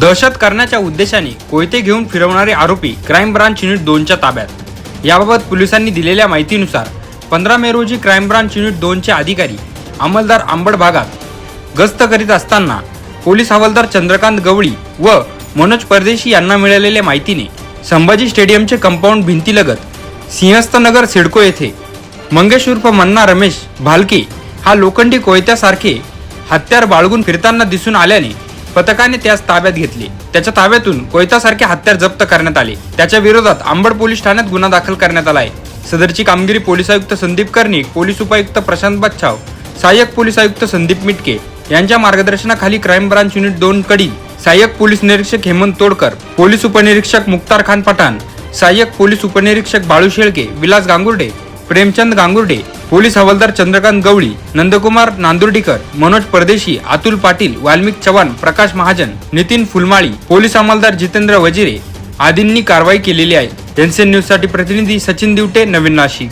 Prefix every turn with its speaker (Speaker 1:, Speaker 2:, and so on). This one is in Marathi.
Speaker 1: दहशत करण्याच्या उद्देशाने कोयते घेऊन फिरवणारे आरोपी क्राईम ब्रांच युनिट दोनच्या ताब्यात. याबाबत पोलिसांनी दिलेल्या माहितीनुसार पंधरा मे रोजी क्राईम ब्रांच युनिट दोनचे अधिकारी अंमलदार आंबड भागात गस्त करीत असताना पोलीस हवालदार चंद्रकांत गवळी व मनोज परदेशी यांना मिळालेल्या माहितीने संभाजी स्टेडियमचे कंपाऊंड भिंतीलगत सिंहस्थनगर सिडको येथे मंगेश उर्फ मन्ना रमेश भालके हा लोखंडी कोयत्यासारखे हत्यार बाळगून फिरताना दिसून आल्याने पथकाने त्यास ताब्यात घेतले. त्याच्या ताब्यातून कोयतासारखे हत्यार जप्त करण्यात आले. त्याच्या विरोधात आंबड पोलीस ठाण्यात गुन्हा दाखल करण्यात आला आहे सदरची कामगिरी पोलीस आयुक्त संदीप कर्णिक पोलीस उपायुक्त प्रशांत बच्छाव सहाय्यक पोलीस आयुक्त संदीप मिटके यांच्या मार्गदर्शनाखाली क्राईम ब्रांच युनिट दोन कडील सहाय्यक पोलीस निरीक्षक हेमंत तोडकर पोलीस उपनिरीक्षक मुक्तार खान पठाण सहाय्यक पोलीस उपनिरीक्षक बाळू शेळके विलास गांगुर्डे प्रेमचंद गांगुर्डे पोलीस हवालदार चंद्रकांत गवळी नंदकुमार नांदुर्डीकर मनोज परदेशी अतुल पाटील वाल्मिक चव्हाण प्रकाश महाजन नितीन फुलमाळी पोलीस अंमलदार जितेंद्र वजिरे आदींनी कारवाई केलेली आहे. एनसीएन न्यूजसाठी प्रतिनिधी सचिन दिवटे नवीन नाशिक.